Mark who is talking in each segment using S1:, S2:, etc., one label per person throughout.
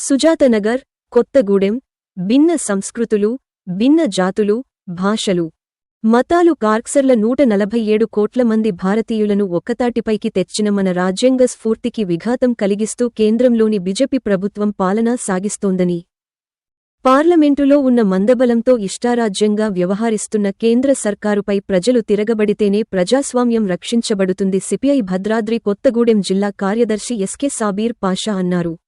S1: సుజాతనగర్ కొత్తగూడెం భిన్న సంస్కృతులు భిన్న జాతులు భాషలు. మతాలు కార్క్సర్ల నూట నలభై ఏడు కోట్ల మంది భారతీయులను ఒక్కతాటిపైకి తెచ్చిన మన రాజ్యాంగ స్ఫూర్తికి విఘాతం కలిగిస్తూ కేంద్రంలోని బిజెపి ప్రభుత్వం పాలన సాగిస్తోందని. పార్లమెంటులో ఉన్న మందబలంతో ఇష్టారాజ్యంగా వ్యవహరిస్తున్న కేంద్ర సర్కారుపై ప్రజలు తిరగబడితేనే ప్రజాస్వామ్యం రక్షించబడుతుంది. సిపిఐ భద్రాద్రి కొత్తగూడెం జిల్లా కార్యదర్శి ఎస్కే సాబీర్ పాషా అన్నారు.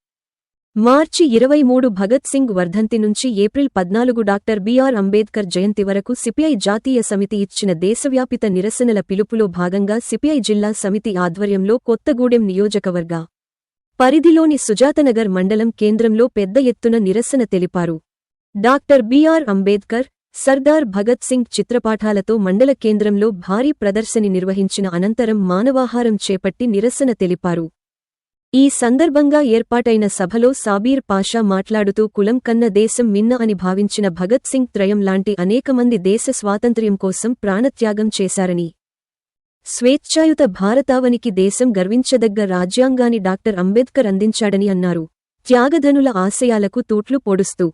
S1: మార్చి ఇరవై మూడు భగత్ సింగ్ వర్ధంతి నుంచి ఏప్రిల్ పద్నాలుగు డాక్టర్ బిఆర్ అంబేద్కర్ జయంతి వరకు సిపిఐ జాతీయ సమితి ఇచ్చిన దేశవ్యాపిత నిరసనల పిలుపులో భాగంగా సిపిఐ జిల్లా సమితి ఆధ్వర్యంలో కొత్తగూడెం నియోజకవర్గ పరిధిలోని సుజాతనగర్ మండలం కేంద్రంలో పెద్ద ఎత్తున నిరసన తెలిపారు. Doctor B R Ambedkar Sardar Bhagat Singh చిత్రపాఠాలతో మండల కేంద్రంలో భారీ ప్రదర్శని నిర్వహించిన అనంతరం మానవాహారం చేపట్టి నిరసన తెలిపారు. ఈ సందర్భంగా ఏర్పాటైన సభలో సాబీర్ పాషా మాట్లాడుతూ కులం కన్న దేశం మిన్న అని భావించిన భగత్ సింగ్ త్రయం లాంటి అనేకమంది దేశ స్వాతంత్ర్యం కోసం ప్రాణత్యాగం చేశారని. స్వేచ్ఛాయుత భారతావనికి దేశం గర్వించదగ్గ రాజ్యాంగాన్ని డాక్టర్ అంబేద్కర్ అందించాడని అన్నారు. త్యాగధనుల ఆశయాలకు తూట్లు పొడుస్తూ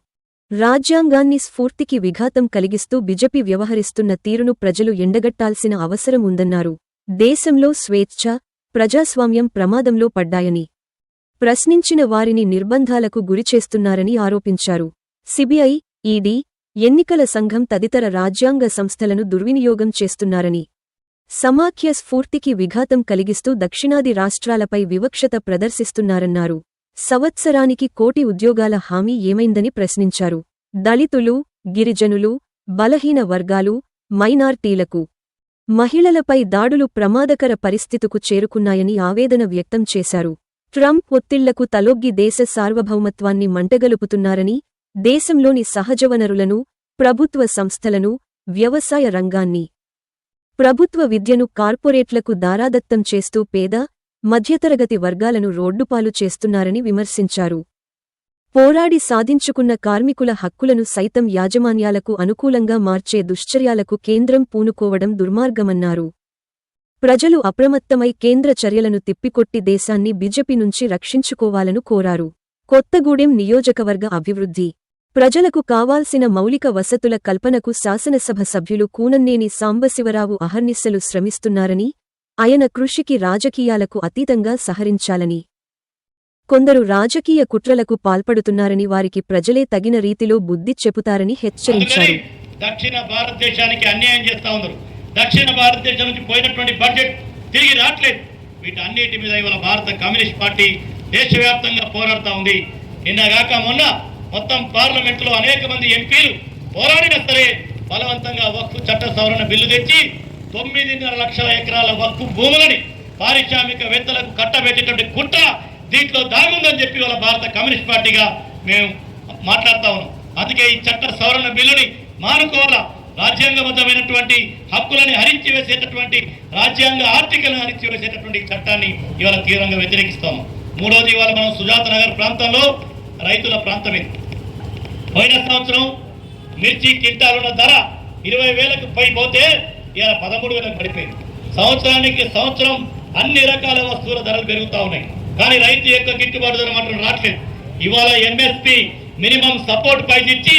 S1: రాజ్యాంగాన్ని స్ఫూర్తికి విఘాతం కలిగిస్తూ బిజెపి వ్యవహరిస్తున్న తీరును ప్రజలు ఎండగట్టాల్సిన అవసరం ఉందన్నారు. దేశంలో స్వేచ్ఛ ప్రజాస్వామ్యం ప్రమాదంలో పడ్డాయని ప్రశ్నించిన వారిని నిర్బంధాలకు గురిచేస్తున్నారని ఆరోపించారు. సిబిఐ ఈడీ ఎన్నికల సంఘం తదితర రాజ్యాంగ సంస్థలను దుర్వినియోగం చేస్తున్నారని సమాఖ్య స్ఫూర్తికి విఘాతం కలిగిస్తూ దక్షిణాది రాష్ట్రాలపై వివక్షత ప్రదర్శిస్తున్నారన్నారు. సంవత్సరానికి కోటి ఉద్యోగాల హామీ ఏమైందని ప్రశ్నించారు. దళితులు గిరిజనులు బలహీన వర్గాలు మైనార్టీలకు మహిళలపై దాడులు ప్రమాదకర పరిస్థితుకు చేరుకున్నాయని ఆవేదన వ్యక్తం చేశారు. ట్రంప్ ఒత్తిళ్ళకు తలొగ్గి దేశ సార్వభౌమత్వాన్ని మంటగలుపుతున్నారని దేశంలోని సహజవనరులను ప్రభుత్వ సంస్థలను వ్యవసాయ రంగాన్ని ప్రభుత్వ విద్యను కార్పొరేట్లకు దారాదత్తం చేస్తూ పేద మధ్యతరగతి వర్గాలను రోడ్డుపాలు చేస్తున్నారని విమర్శించారు. పోరాడి సాధించుకున్న కార్మికుల హక్కులను సైతం యాజమాన్యాలకు అనుకూలంగా మార్చే దుశ్చర్యాలకు కేంద్రం పూనుకోవడం దుర్మార్గమన్నారు. ప్రజలు అప్రమత్తమై కేంద్ర చర్యలను తిప్పికొట్టి దేశాన్ని బిజెపి నుంచి రక్షించుకోవాలను కోరారు. కొత్తగూడెం నియోజకవర్గ అభివృద్ధి. ప్రజలకు కావాల్సిన మౌలిక వసతుల కల్పనకు శాసనసభ సభ్యులు కూనన్నేని సాంబశివరావు అహర్నిశలు శ్రమిస్తున్నారని ఆయన కృషికి రాజకీయాలకు అతీతంగా సహరించాలని కొందరు రాజకీయ కుట్రలకు పాల్పడుతున్నారని వారికి ప్రజలే తగిన రీతిలో బుద్ధి చెబుతారని హెచ్చరించారు.
S2: దక్షిణ భారతదేశానికి అన్యాయం చేస్తా ఉన్నారు. దక్షిణ భారతదేశం నుంచి పోయినటువంటి బడ్జెట్ తిరిగి రావట్లేదు. వీటన్నిటి మీద ఇవాళ భారత కమ్యూనిస్ట్ పార్టీ దేశవ్యాప్తంగా పోరాడుతా ఉంది. నిన్నగాక మొన్న మొత్తం పార్లమెంట్లో అనేక మంది ఎంపీలు పోరాడినా సరే బలవంతంగా వక్ఫ్ చట్ట సవరణ బిల్లు తెచ్చి తొమ్మిదిన్నర లక్షల ఎకరాల వక్ఫ్ భూములని పారిశ్రామికవేత్తలకు కట్టబెట్టేటువంటి కుట్ర దీంట్లో దాగుందని చెప్పి వాళ్ళ భారత కమ్యూనిస్ట్ పార్టీగా మేము మాట్లాడుతా ఉన్నాం. అందుకే ఈ చట్ట సవరణ బిల్లుని మానుకోవాలా? రాజ్యాంగబద్ధమైనటువంటి హక్కులని హరించి వేసేటటువంటి రాజ్యాంగ ఆర్థికలను హరించి వేసేటటువంటి చట్టాన్ని ఇవాళ తీవ్రంగా వ్యతిరేకిస్తాము మూడోది ఇవాళ మనం సుజాత నగర్ ప్రాంతంలో రైతుల ప్రాంతమే పోయిన సంవత్సరం మిర్చి కింటాలున్న ధర ఇరవై వేలకు పైపోతే ఇవాళ పదమూడు వేలకు పడిపోయింది. సంవత్సరానికి సంవత్సరం అన్ని రకాల వస్తువుల ధరలు పెరుగుతూ ఉన్నాయి. కానీ రైతు యొక్క గిట్టుబాటు ధర మాత్రం రావట్లేదు. ఇవాళ ఎంఎస్పి మినిమం సపోర్ట్ ప్రైస్ ఇచ్చి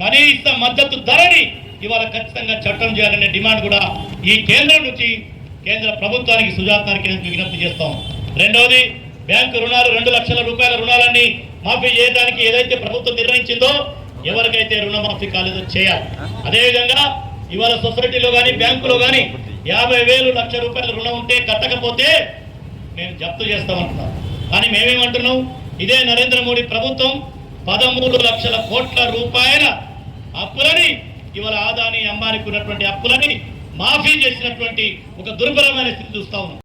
S2: కనీస మద్దతు ధరని ఇవాళ ఖచ్చితంగా చట్టం చేయాలనే డిమాండ్ కూడా ఈ కేంద్రం నుంచి కేంద్ర ప్రభుత్వానికి సుజాతానికి విజ్ఞప్తి చేస్తాం. రెండవది బ్యాంకు రుణాలు రెండు లక్షల రూపాయల రుణాలన్నీ మాఫీ చేయడానికి ఏదైతే ప్రభుత్వం నిర్ణయించిందో ఎవరికైతే రుణమాఫీ కాలేదో చేయాలి. అదేవిధంగా ఇవాళ సొసైటీలో కానీ బ్యాంకులో కానీ యాభై వేలు లక్ష రూపాయల రుణం ఉంటే కట్టకపోతే మేము జప్తు చేస్తామంటున్నాం కానీ మేమేమంటున్నాం? ఇదే నరేంద్ర మోడీ ప్రభుత్వం పదమూడు లక్షల కోట్ల రూపాయల అప్పులని ఇవాళ ఆదాని అంబానికి ఉన్నటువంటి అప్పులని మాఫీ చేసినటువంటి ఒక దుర్భరమైన స్థితి చూస్తా ఉన్నాం.